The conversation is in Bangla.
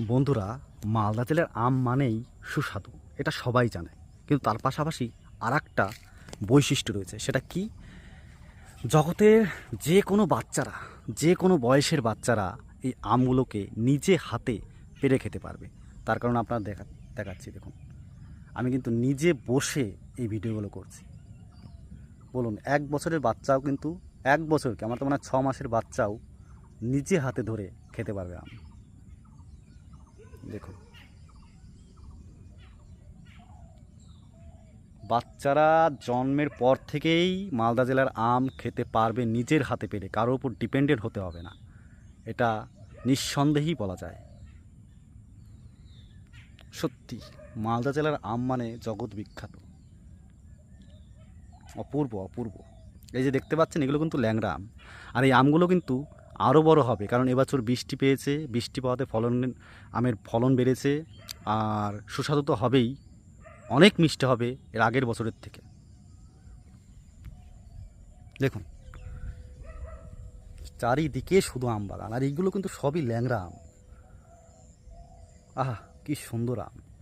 বন্ধুরা, মালদা জেলার আম মানেই সুস্বাদু, এটা সবাই জানে। কিন্তু তার পাশাপাশি আর একটা বৈশিষ্ট্য রয়েছে, সেটা কি? জগতের যে কোনো বাচ্চারা যে কোনো বয়সের বাচ্চারা এই আমগুলোকে নিজে হাতে পেরে খেতে পারবে। তার কারণ আপনারা দেখা, দেখাচ্ছি, দেখুন। আমি কিন্তু নিজে বসে এই ভিডিওগুলো করছি। বলুন, এক বছরের বাচ্চাও কিন্তু, এক বছরকে, আমার তো মনে হয় ছ মাসের বাচ্চাও নিজে হাতে ধরে খেতে পারবে আম। দেখুন। বাচ্চারা জন্মের পর থেকেই মালদা জেলার আম খেতে পারবে নিজের হাতে পেরে কারোর উপর ডিপেন্ডেন্ট হতে হবে না। এটা নিঃসন্দেহেই বলা যায়। সত্যি, মালদা জেলার আম মানে জগৎ বিখ্যাত। অপূর্ব অপূর্ব। এই যে দেখতে পাচ্ছেন, এগুলো কিন্তু ল্যাংড়া আম। আর এই আমগুলো কিন্তু আরও বড় হবে। কারণ এবছর বৃষ্টি পেয়েছে, বৃষ্টি পাওয়াতে ফলন, আমের ফলন বেড়েছে, আর সুস্বাদু তো হবেই। অনেক মিষ্টি হবে এর আগের বছরের থেকে। দেখুন, চারিদিকে শুধু আম বাগান আর এইগুলো কিন্তু সবই ল্যাংড়া আম। আহা, কি সুন্দর আম।